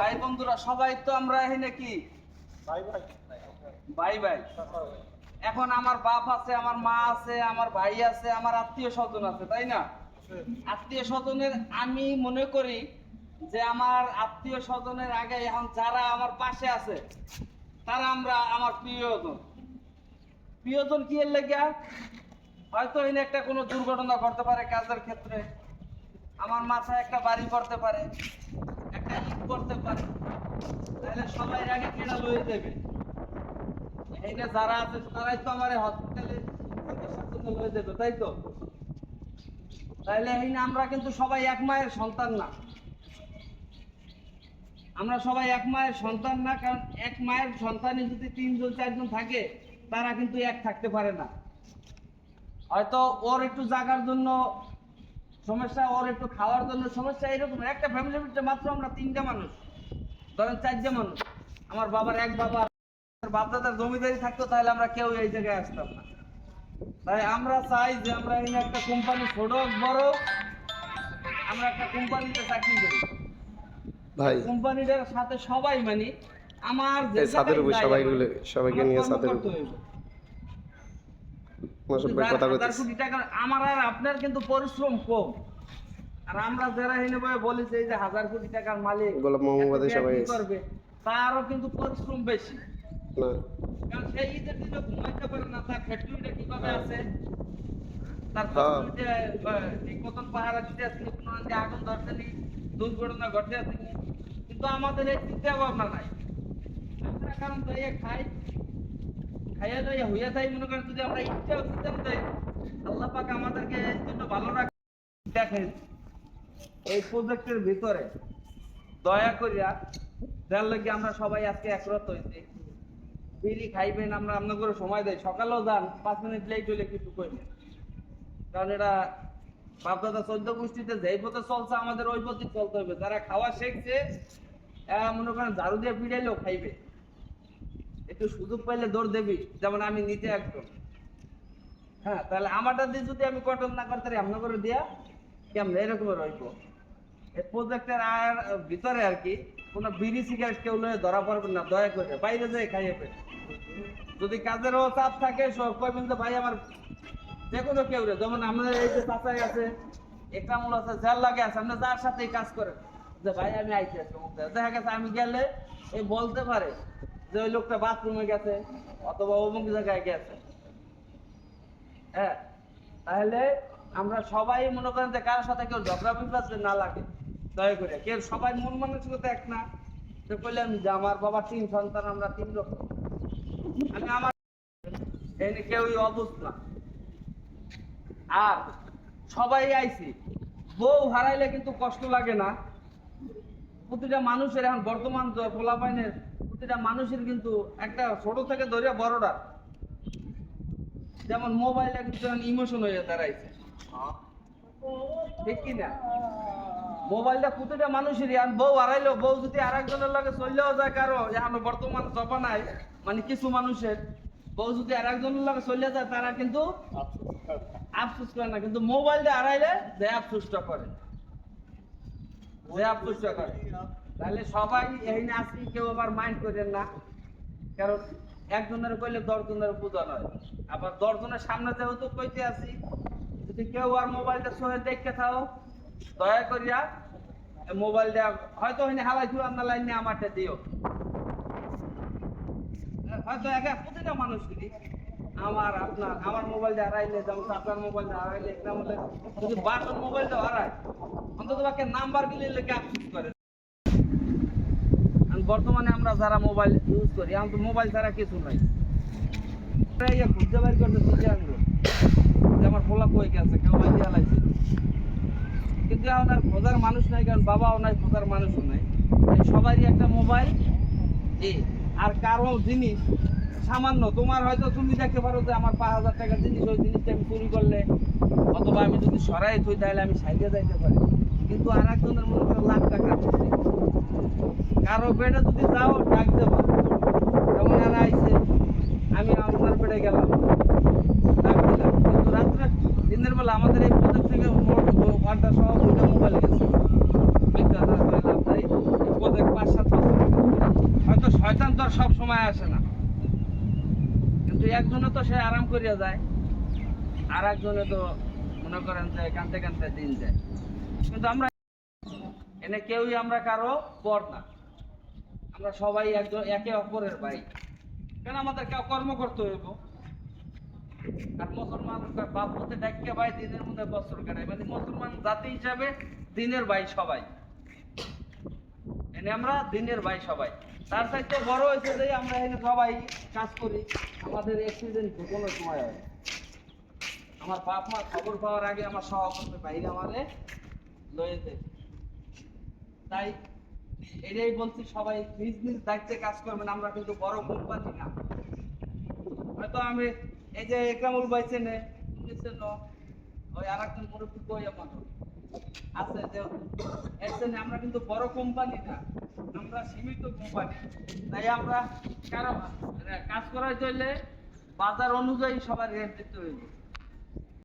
ভাই বন্ধুরা, সবাই তো আমরা এখন আমার বাপ আছে, আমার মা আছে, আমার ভাই আছে, আমার আত্মীয় স্বজন আছে, তাই না? আত্মীয় স্বজনের, আমি মনে করি যে আমার আত্মীয় স্বজনের আগে এখন যারা আমার পাশে আছে, তারা আমরা আমার প্রিয়জন। প্রিয়জন কি এর লেগে? হয়তো এনে একটা কোনো দুর্ঘটনা ঘটতে পারে কাজের ক্ষেত্রে। আমার মাথায় একটা বাড়ি পড়তে পারে, একটা ইট পড়তে পারে। তাহলে সবাই আগে কেনা লয়ে দেবে। এইটা যারা আছে, তারাই তো আমার হসপিটালে লয়ে দেবে, তাই তো? তাইলে এই না আমরা কিন্তু সবাই এক মায়ের সন্তান না। আমরা সবাই এক মায়ের সন্তান না, কারণ এক মায়ের সন্তানে যদি তিনজন, চারজন থাকে তারা কিন্তু এক থাকতে পারে না। হয়তো ওর একটু জাগার জন্য সমস্যা ওর একটু খাওয়ার জন্য সমস্যা এরকম একটা ফ্যামিলির ভিতরে মাত্র আমরা তিনটা মানুষ। ধরেন চারটে মানুষ। আমার বাবার এক বাবা বাপ দাদার জমিদারি থাকতো তাহলে আমরা কেউ এই জায়গায় আসতাম না। তাই আমরা চাই যে আমরা এই একটা কোম্পানি ছোট বড় আমরা একটা কোম্পানিতে চাকরি করি। কোম্পানিটার সাথে সবাই মানে। আমার ছাদের উপর সবাই সবাইকে নিয়ে ছাদের উপর। আমার আর আপনার কিন্তু পরিশ্রম কম। আর আমরা যারা বয়ে বলি যে হাজার কোটি টাকার মালিক গোলাপ মোহাম্মদ সবাই আছে। করবে? তারও কিন্তু পরিশ্রম বেশি। না। কারণ সেই ঈদের দিনে ঘুমাইতে পারে না তার ফ্যাক্টরিটা কীভাবে আছে? তার হ্যাঁ। ঠিক মতন পাহারা দিতে আসছে কোনো আগুন ধরছে নি দুর্ঘটনা ঘটে আছে কিন্তু আমাদের এই চিন্তা ভাবনা নাই। আমরা আপনাদের সময় দেয় সকালেও যান, পাঁচ মিনিট লেট হইলে কিছু করি কারণ এটা বাপদাদা চোদ্দ গোষ্ঠীতে যেই পথে চলছে, আমাদের ওই পথে চলতে হবে। যারা খাওয়া শিখছে মনে করেন ঝাড়ু দিয়ে পিড়াইলেও খাইবে। একটু সুযোগ পাইলে দৌড় দেবি, যেমন আমি নিতে একদম। হ্যাঁ তাহলে আমারটা দিয়ে যদি আমি কটন না করতে পারি আপনার দিয়া কেমন? এরকম রইব। এই প্রজেক্টের আর ভিতরে আর কি, কোনো বিড়ি সিগারেট কেউ ধরা পড়বেন না, দয়া করে। বাইরে যেয়ে খাইয়ে ফেলে। যদি কাজেরও চাপ থাকে, সব কইবেন যে, ভাই, আমার যে কোনো কেউ রে। যেমন আমাদের এই যে চাচাই আছে একরামুল আছে, যার লাগে আছে আপনি যার সাথেই কাজ করেন। যে ভাই, আমি অমুক জায়গায়। দেখা গেছে আমি গেলে এই বলতে পারে যে ওই লোকটা বাথরুমে গেছে অথবা অমুক জায়গায় গেছে। হ্যাঁ তাহলে আমরা সবাই মনে করেন যে কারোর সাথে কেউ ঝগড়া বিবাদ না লাগে, দয়া করে। কেউ সবাই মন মানসিকতা এক না। তো কইলাম যে আমার বাবা তিন সন্তান, আমরা তিন রকম। আমি আমার এনে কেউই অবুঝ না। আর সবাই আইছি। বউ হারাইলে কিন্তু কষ্ট লাগে না। প্রতিটা মানুষের এখন বর্তমান পোলাপাইনের প্রতিটা মানুষের কিন্তু একটা ছোট থেকে ধরে বড়টা যেমন মোবাইলে ইমোশন হয়ে দাঁড়াইছে। ঠিক কি না মোবাইলটা প্রতিটা মানুষেরই আর বউ হারাইলো বউ যদি আর একজনের লগে চললেও যায় কারও এখন বর্তমান জমানায় মানে কিছু মানুষের বউ যদি আর একজনের লগে চলে যায় তারা কিন্তু আফসোস করে না। কিন্তু মোবাইলটা হারাইলে যে আফসোসটা করে আফসোসটা করে তাহলে সবাই এই না আসি কেউ আবার মাইন্ড করেন না। কারণ একজনের কইলে দশজনের পূজা নয়। আবার দশজনের সামনে যেহেতু কইতে আসি যদি কেউ আর মোবাইলটা সহে দেখতে থাও, দয়া করিয়া এই মোবাইলটা হয়তো হয়নি হালাই দিও, আপনার লাইনে আমারটা দিও। হয়তো একা প্রতিটা মানুষ আমার আপনার, আমার মোবাইলটা হারাইলে যেমন আপনার মোবাইলটা হারাইলে একটা বলে যদি বাটন মোবাইলটা হারায়, অন্তত বাকি নাম্বার গুলি লেগে আফসোস করে? বর্তমানে আমরা যারা মোবাইল ইউজ করি, এখন তো মোবাইল ছাড়া কিছু নাই। খুঁজতে বাইর করতে খুঁজে আনব যে আমার পোলা কই গেছে, কেউ বাইরে হালাইছে কিন্তু এখন আর খোঁজার মানুষ নাই, কারণ বাবাও নাই, খোঁজার মানুষও নাই। সবারই একটা মোবাইল এ। আর কারও জিনিস সামান্য। তোমার হয়তো তুমি দেখতে পারো যে আমার পাঁচ হাজার টাকার জিনিস, ওই জিনিসটা আমি চুরি করলে অথবা আমি যদি সরাই থই, তাহলে আমি সাইডে যাইতে পারি। কিন্তু আর একজনের মনে করো লাখ টাকা কারও পেটে যদি যাও, ডাক দেবা। যেমন এরা আইছে, আমি আপনার পেটে গেলাম। কিন্তু রাত্রে দিনের বেলা আমাদের এই প্রজেক্ট থেকে মোট ঘণ্টা সহ দুটো মোবাইল গেছে। এই প্রজেক্ট পাঁচ সাত হয়তো শয়তান তো আর সব সময় আসে না। কিন্তু একজনে তো সে আরাম করিয়া যায় আর একজনে তো মনে করেন যে কানতে কানতে দিন যায়। কিন্তু আমরা এনে কেউই আমরা কারও পর না। আমরা সবাই একজন, একে অপরের ভাই। কেন আমাদের কর্ম করতে হইব? আর মুসলমান বাপ হতে ডাক্কে ভাই, দিনের মধ্যে বছর কাটায় মানে মুসলমান জাতি হিসাবে দিনের ভাই সবাই। এনে আমরা দিনের ভাই সবাই। তার চাইতে বড় হয়েছে যে আমরা এখানে সবাই কাজ করি। আমাদের অ্যাক্সিডেন্ট কোনো সময় হয় আমার বাপ মা খবর পাওয়ার আগে আমার সহকর্মী বাইরে আমারে লয়ে যায়। তাই এটাই বলছি, সবাই নিজ নিজ দায়িত্বে কাজ করবেন, আমরা কিন্তু বড় কোম্পানি না। হয়তো আমি এই যে একরামুল ভাই চেনে তুমি চেনো, ওই আর একজন মুরব্বী কই আমার? আছে যে আমরা কিন্তু বড় কোম্পানি না। আমরা সীমিত কোম্পানি তাই আমরা কারও কাজ করার জন্য বাজার অনুযায়ী সবার রেট দিতে হইবে।